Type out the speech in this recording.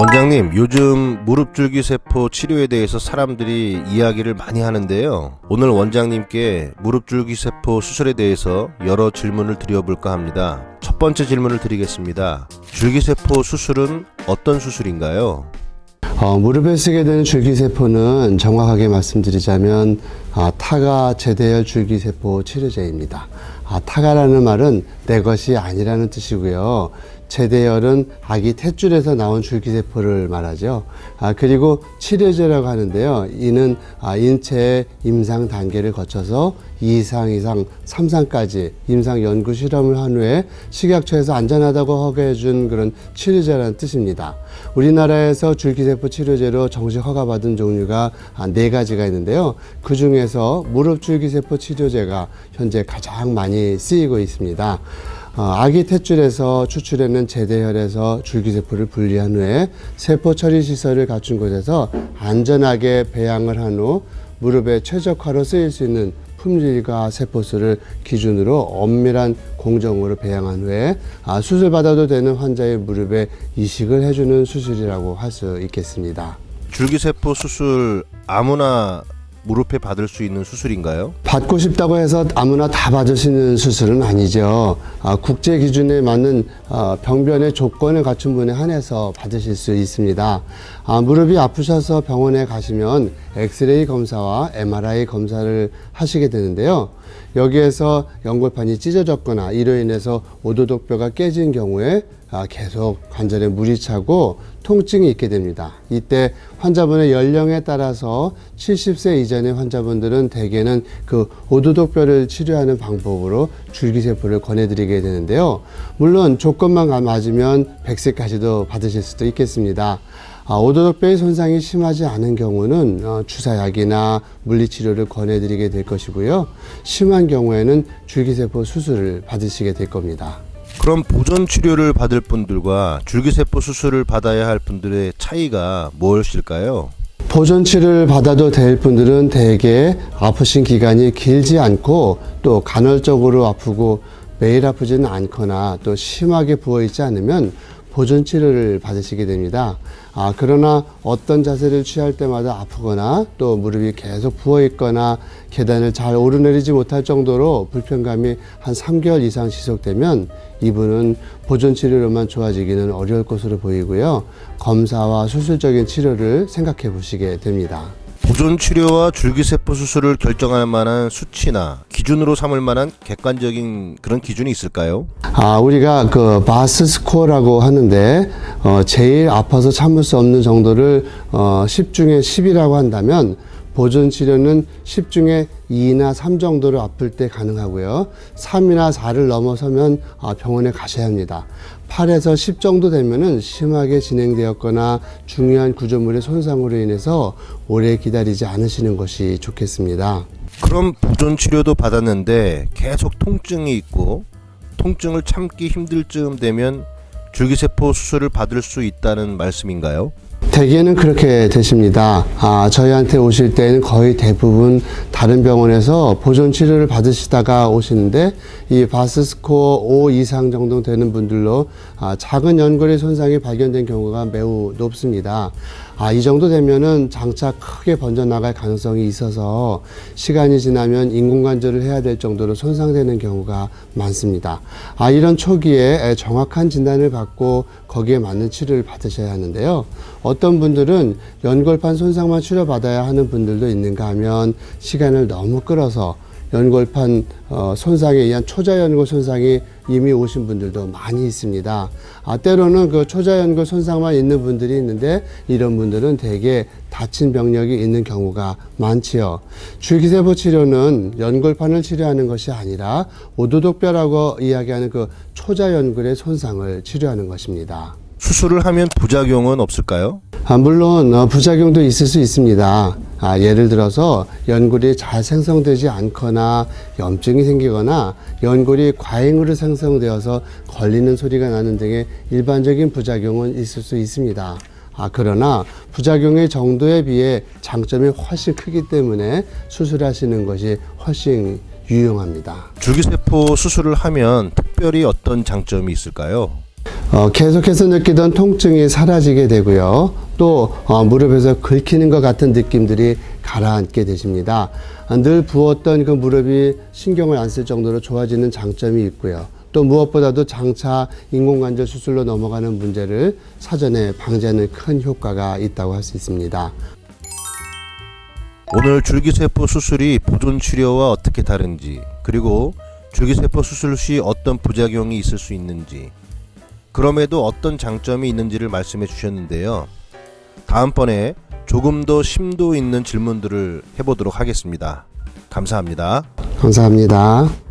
원장님, 요즘 무릎줄기세포 치료에 대해서 사람들이 이야기를 많이 하는데요. 오늘 원장님께 무릎줄기세포 수술에 대해서 여러 질문을 드려볼까 합니다. 첫 번째 질문을 드리겠습니다. 줄기세포 수술은 어떤 수술인가요? 어, 무릎에 쓰게 되는 줄기세포는 정확하게 말씀드리자면 아, 타가 제대열 줄기세포 치료제입니다. 아, 타가라는 말은 내 것이 아니라는 뜻이고요. 제대열은 아기 탯줄에서 나온 줄기세포를 말하죠. 아, 그리고 치료제라고 하는데요. 이는 아, 인체의 임상 단계를 거쳐서 2상 이상 3상까지 임상 연구 실험을 한 후에 식약처에서 안전하다고 허가해준 그런 치료제라는 뜻입니다. 우리나라에서 줄기세포 치료제로 정식 허가받은 종류가 아, 네 가지가 있는데요. 그 중에서 무릎 줄기세포 치료제가 현재 가장 많이 쓰이고 있습니다. 어, 아기 탯줄에서 추출해낸 제대혈에서 줄기세포를 분리한 후에 세포 처리 시설을 갖춘 곳에서 안전하게 배양을 한 후 무릎에 최적화로 쓰일 수 있는 품질과 세포수를 기준으로 엄밀한 공정으로 배양한 후에 아, 수술 받아도 되는 환자의 무릎에 이식을 해주는 수술이라고 할 수 있겠습니다. 줄기세포 수술 아무나 무릎에 받을 수 있는 수술인가요? 받고 싶다고 해서 아무나 다 받을 수 있는 수술은 아니죠. 아, 국제 기준에 맞는 어, 병변의 조건을 갖춘 분에 한해서 받으실 수 있습니다. 아, 무릎이 아프셔서 병원에 가시면 엑스레이 검사와 MRI 검사를 하시게 되는데요. 여기에서 연골판이 찢어졌거나 이로 인해서 오도독뼈가 깨진 경우에 아, 계속 관절에 물이 차고 통증이 있게 됩니다. 이때 환자분의 연령에 따라서 70세 이전의 환자분들은 대개는 그 오도독뼈를 치료하는 방법으로 줄기세포를 권해드리게 되는데요. 물론 조건만 가- 맞으면 100세까지도 받으실 수도 있겠습니다. 아, 오도독뼈의 손상이 심하지 않은 경우는 어, 주사약이나 물리치료를 권해드리게 될 것이고요. 심한 경우에는 줄기세포 수술을 받으시게 될 겁니다. 그럼 보존 치료를 받을 분들과 줄기세포 수술을 받아야 할 분들의 차이가 무엇일까요? 보존 치료를 받아도 될 분들은 대개 아프신 기간이 길지 않고 또 간헐적으로 아프고 매일 아프지는 않거나 또 심하게 부어 있지 않으면 보존 치료를 받으시게 됩니다. 아, 그러나 어떤 자세를 취할 때마다 아프거나 또 무릎이 계속 부어 있거나 계단을 잘 오르내리지 못할 정도로 불편감이 한 3개월 이상 지속되면 이분은 보존 치료로만 좋아지기는 어려울 것으로 보이고요. 검사와 수술적인 치료를 생각해 보시게 됩니다. 보존 치료와 줄기세포 수술을 결정할 만한 수치나 기준으로 삼을 만한 객관적인 그런 기준이 있을까요? 아, 우리가 그 바스 스코어라고 하는데 어, 제일 아파서 참을 수 없는 정도를 어, 10 중에 10이라고 한다면 보존 치료는 10 중에 2나 3 정도로 아플 때 가능하고요. 3이나 4를 넘어서면 아, 병원에 가셔야 합니다. 8에서 10 정도 되면은 심하게 진행되었거나 중요한 구조물의 손상으로 인해서 오래 기다리지 않으시는 것이 좋겠습니다. 그럼 보존 치료도 받았는데 계속 통증이 있고 통증을 참기 힘들 즈음 되면 줄기세포 수술을 받을 수 있다는 말씀인가요? 대개는 그렇게 되십니다. 아, 저희한테 오실 때는 거의 대부분 다른 병원에서 보존 치료를 받으시다가 오시는데 이 바스 스코어 5 이상 정도 되는 분들로 아, 작은 연골의 손상이 발견된 경우가 매우 높습니다. 아, 이 정도 되면은 장차 크게 번져나갈 가능성이 있어서 시간이 지나면 인공관절을 해야 될 정도로 손상되는 경우가 많습니다. 아, 이런 초기에 에, 정확한 진단을 받고 거기에 맞는 치료를 받으셔야 하는데요. 어떤 분들은 연골판 손상만 치료받아야 하는 분들도 있는가 하면 시간을 너무 끌어서 연골판 어, 손상에 의한 초자연골 손상이 이미 오신 분들도 많이 있습니다. 아, 때로는 그 초자연골 손상만 있는 분들이 있는데 이런 분들은 대개 다친 병력이 있는 경우가 많지요. 줄기세포 치료는 연골판을 치료하는 것이 아니라 오도독뼈라고 이야기하는 그 초자연골의 손상을 치료하는 것입니다. 수술을 하면 부작용은 없을까요? 아, 물론 어, 부작용도 있을 수 있습니다. 아, 예를 들어서 연골이 잘 생성되지 않거나 염증이 생기거나 연골이 과잉으로 생성되어서 걸리는 소리가 나는 등의 일반적인 부작용은 있을 수 있습니다. 아, 그러나 부작용의 정도에 비해 장점이 훨씬 크기 때문에 수술하시는 것이 훨씬 유용합니다. 줄기세포 수술을 하면 특별히 어떤 장점이 있을까요? 어, 계속해서 느끼던 통증이 사라지게 되고요. 또 어, 무릎에서 긁히는 것 같은 느낌들이 가라앉게 되십니다. 아, 늘 부었던 그 무릎이 신경을 안 쓸 정도로 좋아지는 장점이 있고요. 또 무엇보다도 장차 인공관절 수술로 넘어가는 문제를 사전에 방지하는 큰 효과가 있다고 할 수 있습니다. 오늘 줄기세포 수술이 보존 치료와 어떻게 다른지, 그리고 줄기세포 수술 시 어떤 부작용이 있을 수 있는지, 그럼에도 어떤 장점이 있는지를 말씀해 주셨는데요. 다음번에 조금 더 심도 있는 질문들을 해보도록 하겠습니다. 감사합니다. 감사합니다.